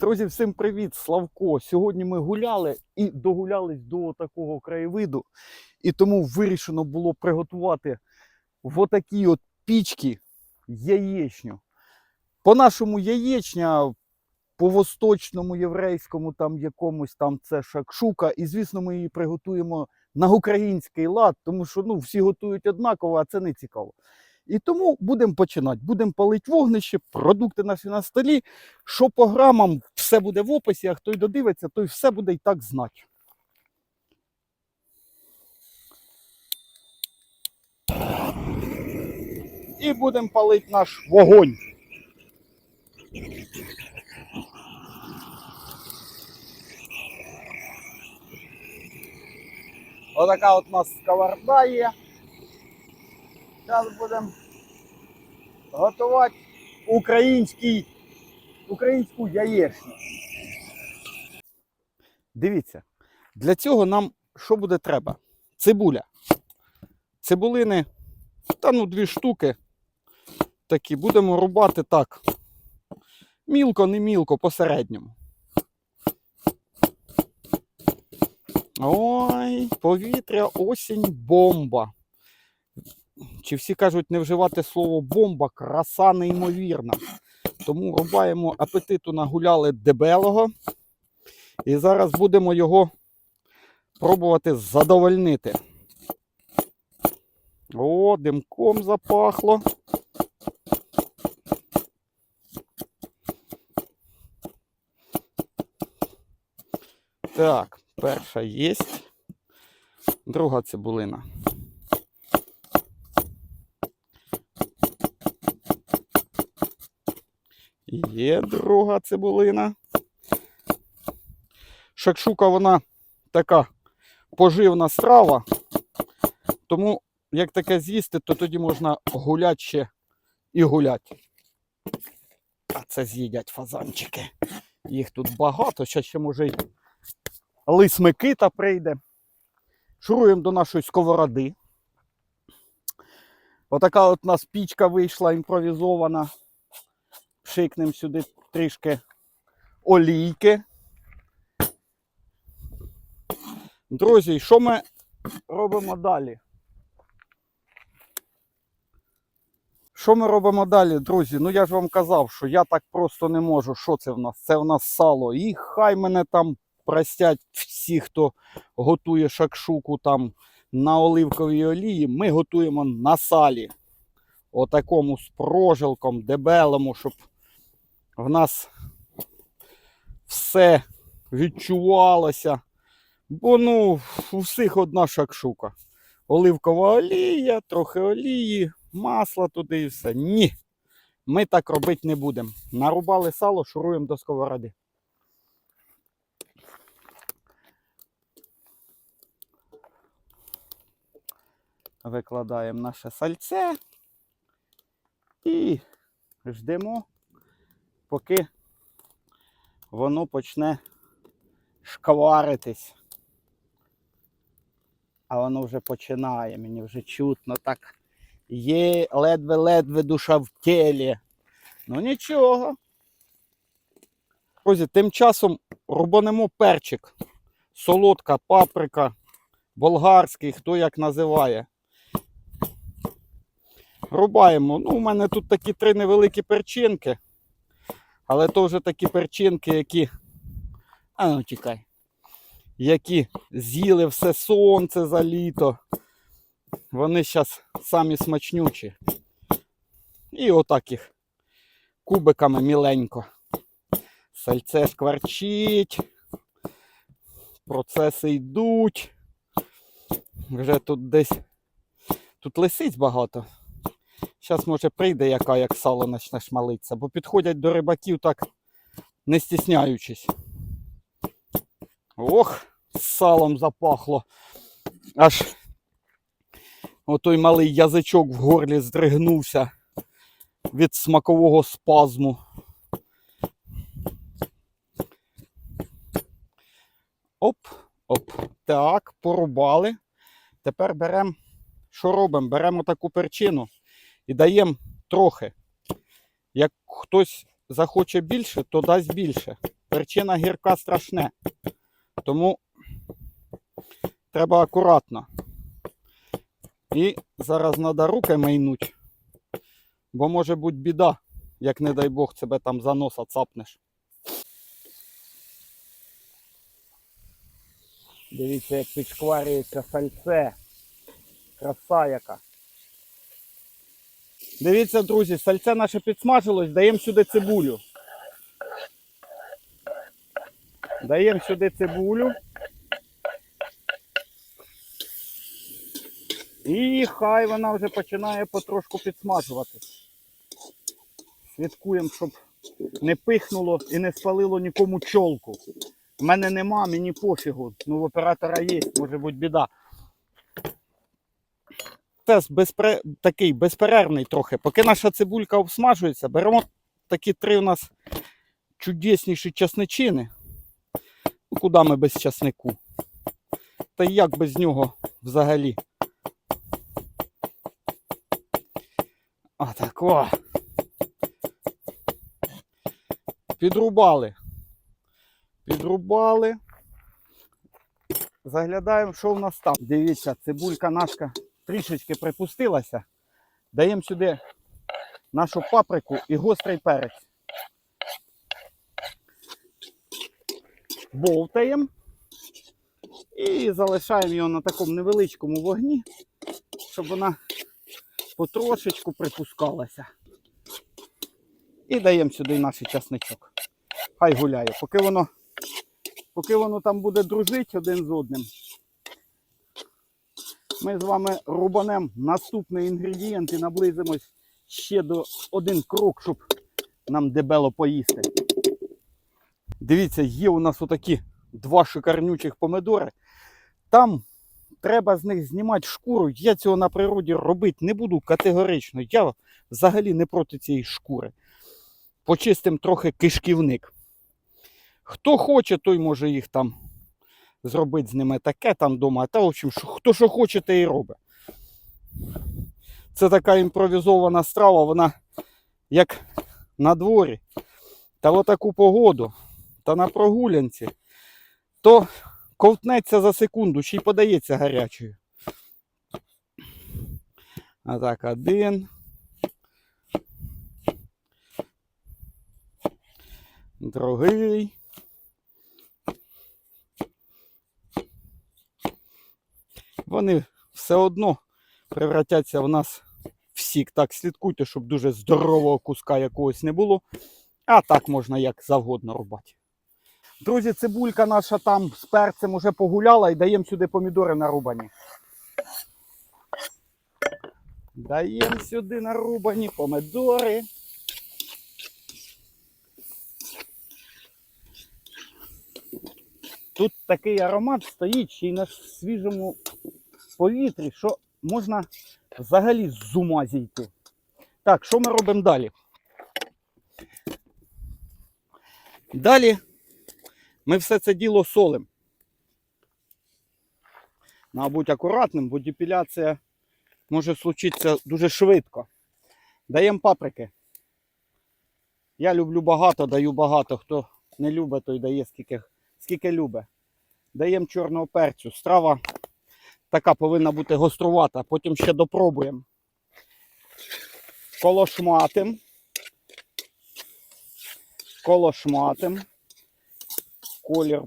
Друзі, всім привіт! Славко! Сьогодні ми гуляли і догулялись до такого краєвиду. І тому вирішено було приготувати в отакій от пічці яєчню. По-нашому яєчня, по восточному єврейському там якомусь там це шакшука. І звісно, ми її приготуємо на український лад, тому що ну, всі готують однаково, а це не цікаво. І тому будемо починати. Будемо палити вогнище, продукти наші на столі. Що по грамам, все буде в описі, а хто й додивиться, той все буде і так знати. І будемо палити наш вогонь. Отака от у нас сковорода є. Зараз будемо готувати український, українську яєчню. Дивіться, для цього нам що буде треба? Цибуля. Цибулини, та ну дві штуки. Такі будемо рубати так. Мілко, не мілко, посередньому. Ой, повітря, осінь, бомба. Чи всі кажуть не вживати слово бомба, краса неймовірна. Тому рубаємо апетиту нагуляли дебелого. І зараз будемо його пробувати задовольнити. О, димком запахло. Так, перша є. Друга цибулина. Є друга цибулина. Шакшука вона така поживна страва. Тому, як таке з'їсти, то тоді можна гуляти ще і гуляти. А це з'їдять фазанчики. Їх тут багато, ще ще може й лис Микита прийде. Шуруємо до нашої сковороди. Отака от у нас пічка вийшла імпровізована. Пшикнемо сюди трішки олійки. Друзі, що ми робимо далі? Що ми робимо далі, друзі? Ну я ж вам казав, що я так просто не можу. Що це в нас? Це в нас сало. І хай мене там простять всі, хто готує шакшуку там на оливковій олії. Ми готуємо на салі. Отакому з прожилком, дебелому, щоб в нас все відчувалося. Бо ну, у всіх одна шакшука. Оливкова олія, трохи олії, масла туди і все. Ні. Ми так робити не будемо. Нарубали сало, шуруємо до сковороди. Викладаємо наше сальце і ждемо, поки воно почне шкваритись. А воно вже починає, мені вже чутно так. Є ледве-ледве душа в тілі. Ну нічого. Друзі, тим часом рубанемо перчик. Солодка, паприка, болгарський, хто як називає. Рубаємо. Ну, у мене тут такі три невеликі перчинки. Але то вже такі перчинки, які. А ну тікай. Які з'їли все сонце за літо. Вони зараз самі смачнючі. І отак їх кубиками міленько. Сальце шкварчить. Процеси йдуть. Вже тут десь. Тут лисиць багато. Зараз, може, прийде яка, як сало почне шмалитися, бо підходять до рибаків так не стісняючись. Ох, салом запахло. Аж отой малий язичок в горлі здригнувся від смакового спазму. Оп, оп. Так, порубали. Тепер беремо, що робимо? Беремо таку перчину і даємо трохи. Як хтось захоче більше, то дасть більше. перчина гірка страшне. Тому треба акуратно. І зараз треба руки майнуть, бо може бути біда, як не дай Бог тебе там за носа цапнеш. Дивіться, як підшкварюється сальце. Краса яка. Дивіться, друзі, сальце наше підсмажилось, даємо сюди цибулю. Даємо сюди цибулю. І хай вона вже починає потрошку підсмажуватись. Слідкуємо, щоб не пихнуло і не спалило нікому чолку. У мене нема, мені пофігу. Ну, в оператора є, може бути біда. Процес безпре... такий безперервний трохи. Поки наша цибулька обсмажується, беремо такі три у нас чудесніші часничини. Ну, куди ми без часнику? Та як без нього взагалі? А о. Підрубали. Підрубали. Заглядаємо, що в нас там. Дивіться, цибулька нашка трішечки припустилася. Даємо сюди нашу паприку і гострий перець. Бовтаємо і залишаємо його на такому невеличкому вогні, щоб вона потрошечку припускалася. І даємо сюди наш часничок. Хай гуляє. Поки воно, поки воно там буде дружити один з одним, ми з вами рубанемо наступний інгредієнт і наблизимось ще до один крок, щоб нам дебело поїсти. Дивіться, є у нас отакі два шикарнючих помидори. Там треба з них знімати шкуру. Я цього на природі робити не буду категорично. Я взагалі не проти цієї шкури. Почистим трохи кишківник. Хто хоче, той може їх там зробити з ними таке там вдома. Та, в общем, хто що хоче, те і робить. Це така імпровізована страва, вона як на дворі. Та в таку погоду, та на прогулянці, то ковтнеться за секунду, ще й подається гарячою. А так, один. Другий. Вони все одно превратяться в нас в. Так, слідкуйте, щоб дуже здорового куска якогось не було. А так можна як завгодно рубати. Друзі, цибулька наша там з перцем уже погуляла і даємо сюди помідори нарубані. Даємо сюди нарубані помидори. Тут такий аромат стоїть ще й на свіжому повітрі, що можна взагалі з ума зійти. Так, що ми робимо далі? Далі ми все це діло солимо. Треба бути акуратним, бо депіляція може случитися дуже швидко. Даємо паприки. Я люблю багато, даю багато. Хто не любить, той дає скільки, скільки любить. Даємо чорного перцю. Страва така повинна бути гострувата, потім ще допробуємо. Колошматим. Колошматим. Колір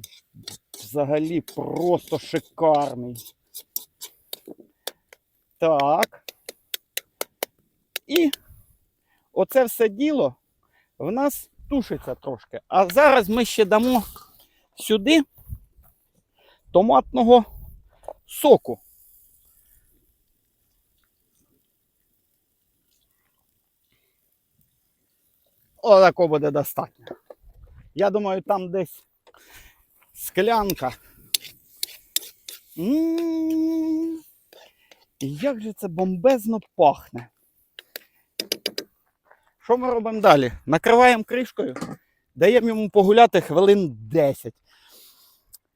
взагалі просто шикарний. Так. І оце все діло в нас тушиться трошки. А зараз ми ще дамо сюди томатного соку. О, такого буде достатньо. Я думаю, там десь склянка. М, І як же це бомбезно пахне. Що ми робимо далі? Накриваємо кришкою, даємо йому погуляти хвилин 10.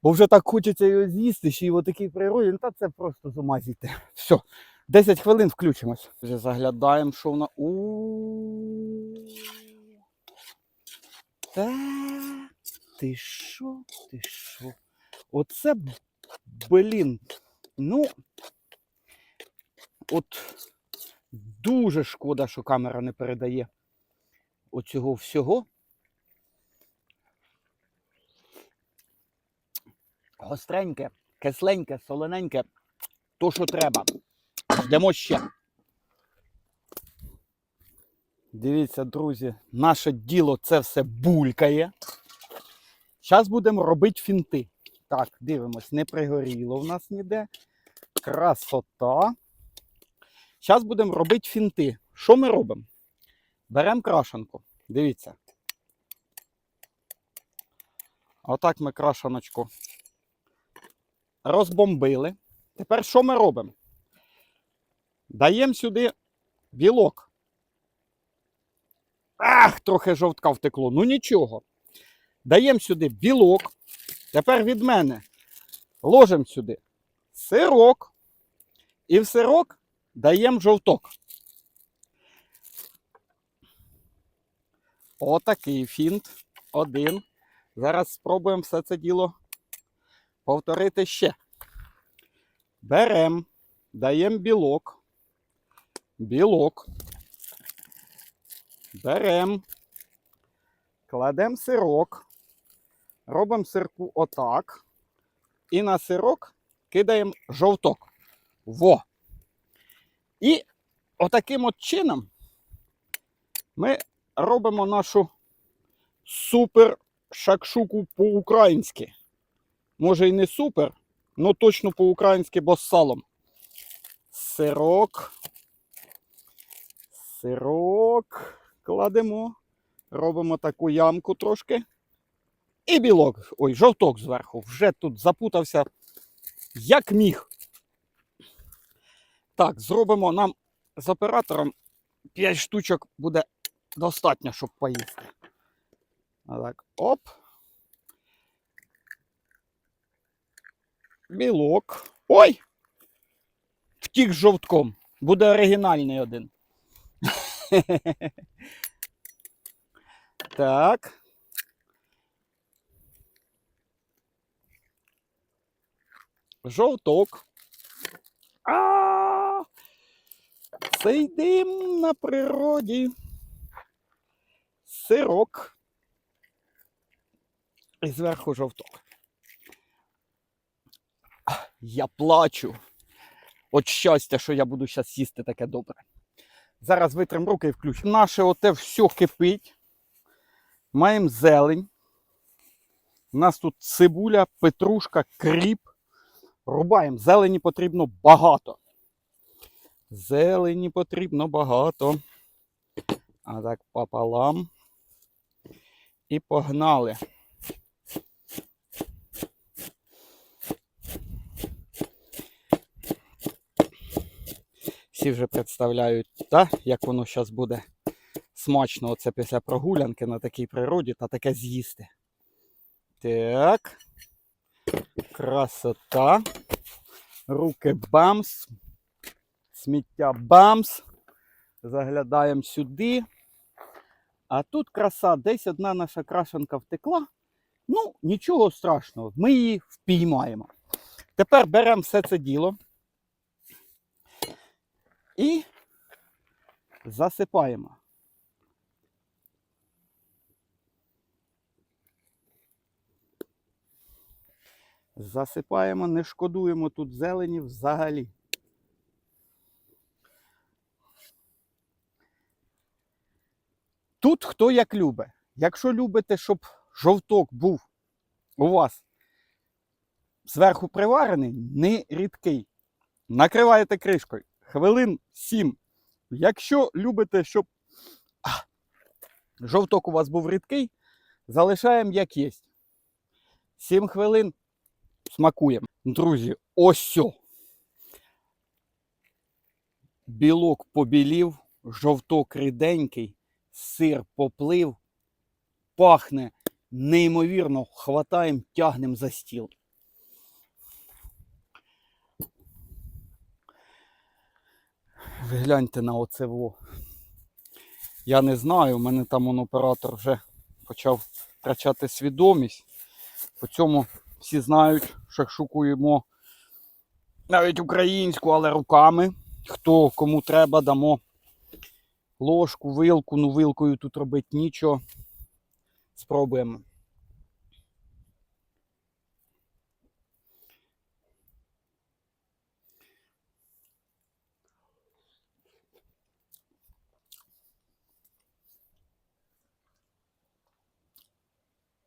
Бо вже так хочеться його з'їсти, ще й в такій природі, ну, та це просто з ума зійти. Все, 10 хвилин включимось. Вже заглядаємо, що вона. У. Так. Ти що? Ти що? Оце, блін. Ну. От дуже шкода, що камера не передає оцього всього. Гостреньке, кисленьке, солоненьке, то, що треба. Ждемо ще. Дивіться, друзі, наше діло це все булькає. Зараз будемо робити фінти. Так, дивимось, не пригоріло в нас ніде. Красота. Зараз будемо робити фінти. Що ми робимо? Беремо крашенку. Дивіться. Отак ми крашеночку розбомбили. Тепер що ми робимо? Даємо сюди білок. Ах, трохи жовтка втекло. Ну нічого. Даємо сюди білок. Тепер від мене ложимо сюди сирок. І в сирок даємо жовток. Отакий фінт. Один. Зараз спробуємо все це діло повторити ще. Беремо, даємо білок. Білок. Беремо. Кладемо сирок. Робимо сирку отак. І на сирок кидаємо жовток. Во. І отаким от чином ми робимо нашу супер шакшуку по-українськи. Може і не супер, але точно по-українськи, бо салом. Сирок. Сирок. Кладемо. Робимо таку ямку трошки. І білок. Ой, жовток зверху. Вже тут запутався, як міг. Так, зробимо нам з оператором 5 штучок буде достатньо, щоб поїсти. Так, оп. Білок. Ой! Втік з жовтком. Буде оригінальний один. Так. Жовток. А, -а, -а! Цей дим на природі. Сирок. І зверху жовток. Я плачу. От щастя, що я буду зараз їсти таке добре. Зараз витрим руки і включимо. Наше оте все кипить. Маємо зелень. У нас тут цибуля, петрушка, кріп. Рубаємо. Зелені потрібно багато. Зелені потрібно багато. А так пополам. І погнали. Всі вже представляють, та, як воно зараз буде смачно оце після прогулянки на такій природі та таке з'їсти. Так. Красота. Руки бамс. Сміття бамс. Заглядаємо сюди. А тут краса, десь одна наша крашенка втекла. Ну, нічого страшного, ми її впіймаємо. Тепер беремо все це діло і засипаємо. Засипаємо, не шкодуємо тут зелені взагалі. Тут хто як любить. Якщо любите, щоб жовток був у вас зверху приварений, не рідкий. Накриваєте кришкою хвилин 7. Якщо любите, щоб жовток у вас був рідкий, залишаємо як є. 7 хвилин смакуємо. Друзі, ось. Білок побілів, жовток ріденький, сир поплив, пахне неймовірно, хватаємо, тягнемо за стіл. Ви гляньте на оце во. Я не знаю, у мене там он оператор вже почав втрачати свідомість. По цьому всі знають, шакшукуємо навіть українську, але руками. Хто кому треба, дамо ложку, вилку. Ну, вилкою тут робити нічого. Спробуємо.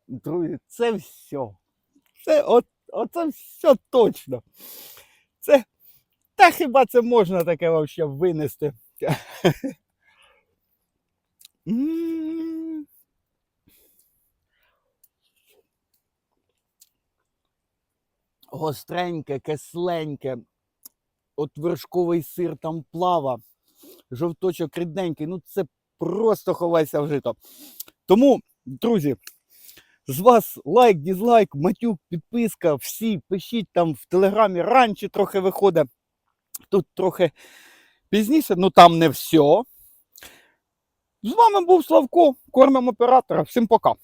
Друзі, це все. Це от, оце все точно. Це. Та хіба це можна таке вообще винести? Гостреньке, кисленьке. От вершковий сир там плава, жовточок рідненький. Ну це просто ховайся в жито. Тому, друзі, з вас лайк, дізлайк, матюк, підписка. Всі пишіть там в телеграмі. Раніше трохи виходить. Тут трохи пізніше, ну там не все. З вами був Славко, кормимо оператора. Всім пока.